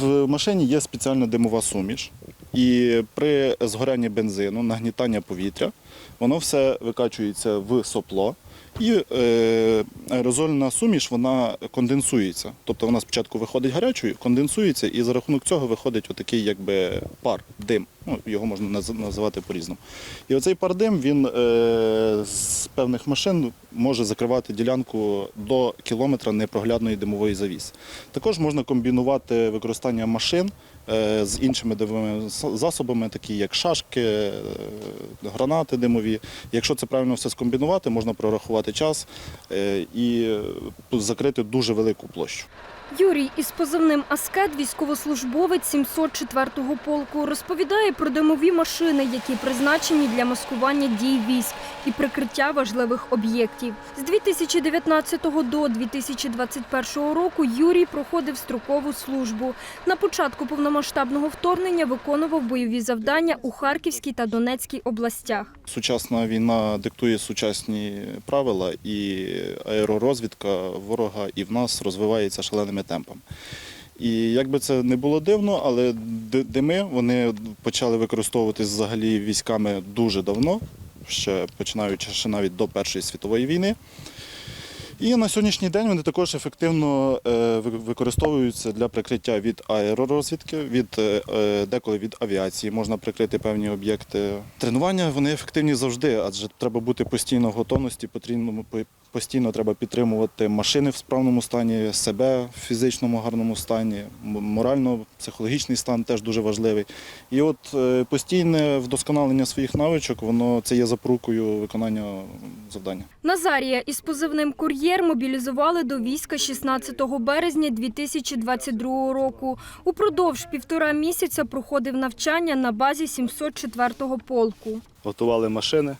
В машині є спеціальна димова суміш, і при згорянні бензину, нагнітання повітря, воно все викачується в сопло. І е, аерозольна суміш вона конденсується. Тобто вона спочатку виходить гарячою, конденсується, і за рахунок цього виходить отакий якби пар, дим. Ну, його можна наз- називати по-різному. І оцей пар дим він е, певних машин може закривати ділянку до кілометра непроглядної димової завіси. Також можна комбінувати використання машин з іншими димовими засобами, такі як шашки, е, гранати димові. Якщо це правильно все скомбінувати, можна прорахувати час е, і е, закрити дуже велику площу. Юрій із позивним Аскет, військовослужбовець 704-го полку, розповідає про димові машини, які призначені для маскування дій військ і прикриття важливих об'єктів. З 2019 до 2021 року Юрій проходив строкову службу. На початку повномасштабного вторгнення виконував бойові завдання у Харківській та Донецькій областях. Сучасна війна диктує сучасні правила, і аеророзвідка ворога і в нас розвивається шаленими темпами. І як би це не було дивно, але дими вони почали використовуватись взагалі військами дуже давно, ще починаючи ще навіть до Першої світової війни. І на сьогоднішній день вони також ефективно е, використовуються для прикриття від аеророзвідки, від е, е, деколи від авіації можна прикрити певні об'єкти. Тренування вони ефективні завжди, адже треба бути постійно в готовності, потрібно по- постійно треба підтримувати машини в справному стані, себе в фізичному гарному стані, морально-психологічний стан теж дуже важливий. І от е, постійне вдосконалення своїх навичок, воно це є запорукою виконання завдання. Назарія із позивним «Кур'єр» мобілізували до війська 16 березня 2022 року. Упродовж півтора місяця проходив навчання на базі 704-го полку. готували машини,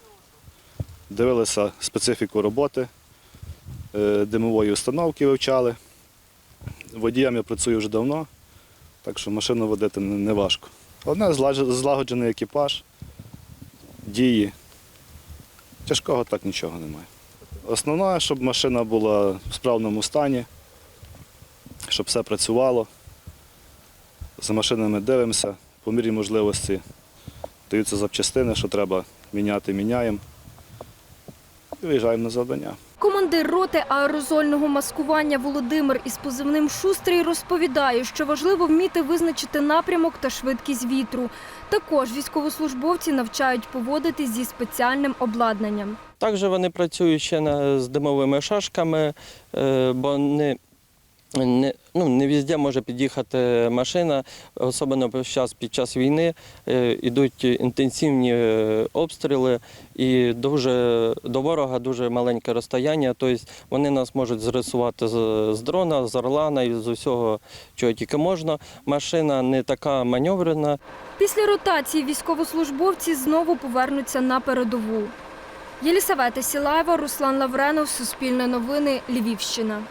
дивилися специфіку роботи, димової установки вивчали. Водієм я працюю вже давно, так що машину водити не важко. Одне злагоджений екіпаж, дії. Тяжкого так нічого немає. Основне, щоб машина була в справному стані, щоб все працювало. За машинами дивимося, по мірі можливості даються запчастини, що треба міняти, міняємо. І виїжджаємо на завдання. Командир роти аерозольного маскування Володимир із позивним «Шустрий» розповідає, що важливо вміти визначити напрямок та швидкість вітру. Також військовослужбовці навчають поводитись зі спеціальним обладнанням. Також вони працюють ще з димовими шашками, е, бо не, не, ну, не везде може під'їхати машина, особливо під час, під час війни е, йдуть інтенсивні е, обстріли і дуже, до ворога дуже маленьке розстояння. Тобто вони нас можуть зрисувати з, з дрона, з орлана і з усього, чого тільки можна. Машина не така маневрена. Після ротації військовослужбовці знову повернуться на передову. Єлісавета Сілаєва, Руслан Лавренов, Суспільне новини, Львівщина.